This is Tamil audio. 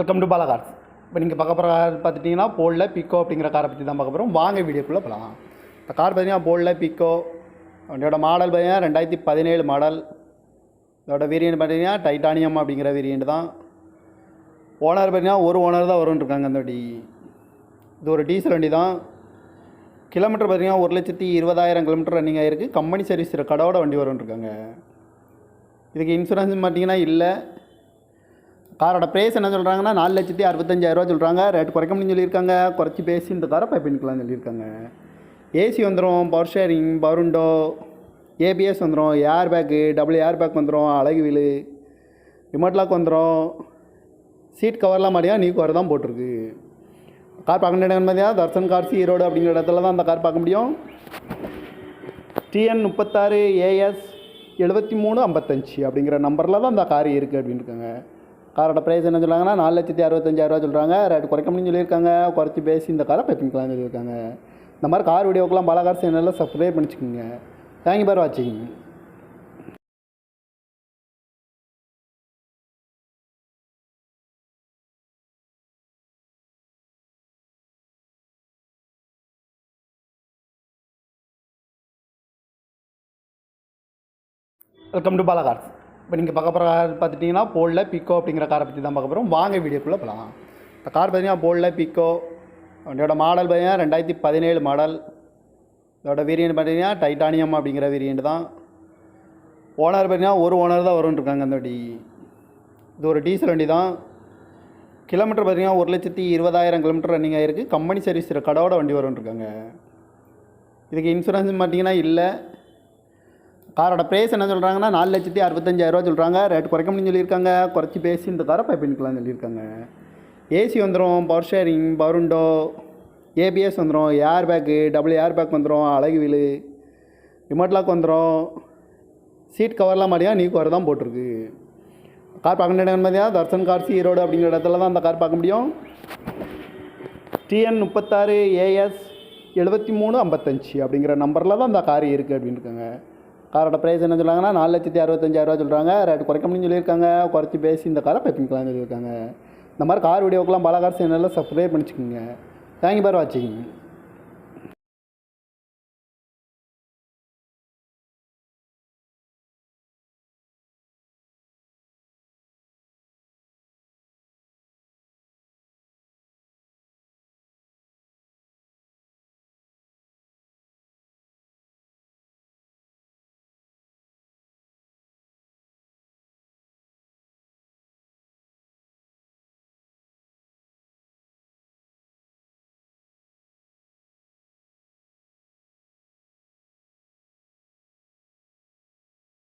வெல்கம் டு பாலா கார்ஸ் இப்போ நீங்கள் பார்க்க போகிற கார் பார்த்துட்டிங்கன்னா போலில் பிக்கோ அப்படிங்கிற காரை பற்றி தான் பார்க்க போகிறோம் வாங்க வீடியோக்குள்ளே போகலாம் இந்த கார் பார்த்தீங்கன்னா போலில் பிக்கோ வண்டியோட மாடல் பார்த்தீங்கன்னா ரெண்டாயிரத்தி பதினேழு மாடல் இதோட வேரியண்ட் பார்த்தீங்கன்னா டைட்டானியம் அப்படிங்கிற வேரியண்ட் தான். ஓனர் பார்த்தீங்கன்னா ஒரு ஓனர் தான் வரும்னு இருக்காங்க அந்த வண்டி. இது ஒரு டீசல் வண்டி தான். கிலோமீட்டர் பார்த்தீங்கன்னா ஒரு லட்சத்தி இருபதாயிரம் கிலோமீட்டர் ரன்னிங் ஆகிருக்கு கம்பெனி சர்வீஸ் கடவோட வண்டி வரும்னு இருக்காங்க. இதுக்கு இன்சூரன்ஸ் பார்த்தீங்கன்னா இல்லை. காரோட ப்ரைஸ் என்ன சொல்கிறாங்கன்னா நாலு லட்சத்தி அறுபத்தஞ்சாயிரரூவா சொல்கிறாங்க ரேட் குறைக்க முடியும்னு சொல்லியிருக்காங்க. குறைச்சி பேசி இந்த காரை பை பண்ணிக்கலாம்னு சொல்லியிருக்காங்க. ஏசி வந்துடும் power steering power window ABS வந்துடும் air bag double air bag வந்துடும் அழகு வீலு ரிமோட் லாக் வந்துடும் சீட் கவர்லாம் மாதிரியா நீ கவர் தான் போட்டிருக்கு. கார் பார்க்க வேண்டிய மாதிரியா தர்சன் கார்ஸ் ஈரோடு அப்படிங்கிற இடத்துல தான் அந்த கார் பார்க்க முடியும். டிஎன் முப்பத்தாறு ஏஎஸ் எழுபத்தி மூணு ஐம்பத்தஞ்சு அப்படிங்கிற நம்பரில் தான் அந்த கார் இருக்குது அப்படின்னு இருக்காங்க காரோட ப்ரைஸ் என்ன சொல்கிறாங்கன்னா நாலு லட்சத்தி அறுபத்தஞ்சாயிரரூவா சொல்கிறாங்க ரேட் குறைக்க முடியும்னு சொல்லியிருக்காங்க. குறைச்சி பேசி இந்த காரை பைப்பிங்கலாம்னு சொல்லியிருக்காங்க. இந்த மாதிரி கார் வீடியோக்கெலாம் பல கார் சேனலில் சப்ஸ்கிரைப் பண்ணிச்சுக்கோங்க. தேங்க்யூ பார் வாட்சிங் வெல்கம் டு பாலா இப்போ நீங்கள் பார்க்க போகிற கார் பார்த்துட்டிங்கன்னா போலில் பிக்கோ அப்படிங்கிற காரை பற்றி தான் பார்க்க போகிறோம். வாங்க வீடியோக்குள்ளே போகலாம். இந்த கார் பார்த்தீங்கன்னா போலில் பிக்கோ வண்டியோட மாடல் பார்த்தீங்கன்னா ரெண்டாயிரத்தி பதினேழு மாடல் இதோட வேரியண்ட் பார்த்தீங்கன்னா டைட்டானியம் அப்படிங்கிற வேரியண்ட் தான். ஓனர் பார்த்தீங்கன்னா ஒரு ஓனர் தான் வரும்னு இருக்காங்க அந்த வண்டி. இது ஒரு டீசல் வண்டி தான். கிலோமீட்டர் பார்த்தீங்கன்னா ஒரு லட்சத்தி இருபதாயிரம் கிலோமீட்டர் ரன்னிங் ஆகிருக்கு கம்பெனி சர்வீஸ் கடவோட வண்டி வரும்னு இருக்காங்க. இதுக்கு இன்சூரன்ஸ் பார்த்தீங்கன்னா இல்லை. காரோட ப்ரைஸ் என்ன சொல்கிறாங்கன்னா நாலு லட்சத்தி அறுபத்தஞ்சாயிரரூவா சொல்கிறாங்க ரேட் குறைக்க முடியும்னு சொல்லியிருக்காங்க. குறைச்சி பேசி இந்த காரை பை சொல்லியிருக்காங்க ஏசி வந்துடும் power steering power window ABS வந்துடும் air bag double air bag வந்துடும் அழகு வீலு ரிமோட் லாக் வந்துடும் சீட் கவர்லாம் மாதிரியா நீ கவர் தான் போட்டிருக்கு. கார் பார்க்க வேண்டிய இடம் மாதிரியா தர்சன் கார்ஸ் ஈரோடு அப்படிங்கிற இடத்துல தான் அந்த கார் பார்க்க முடியும். டிஎன் முப்பத்தாறு ஏஎஸ் எழுபத்தி மூணு ஐம்பத்தஞ்சு அப்படிங்கிற நம்பரில் தான் அந்த கார் இருக்குது அப்படின்னு இருக்காங்க காரோட ப்ரைஸ் என்ன சொல்கிறாங்கன்னா நாலு லட்சத்தி அறுபத்தஞ்சாயிரரூவா சொல்கிறாங்க ரேட் குறைக்க முடியும்னு சொல்லியிருக்காங்க. குறைச்சி பேசி இந்த காரை பைப்பிங்கலாம்னு சொல்லியிருக்காங்க. இந்த மாதிரி கார் வீடியோக்கெலாம் பல கார் சேனலில் சப்ஸ்கிரைப் பண்ணிச்சுக்கோங்க. தேங்க்யூ பார் வாட்சிங்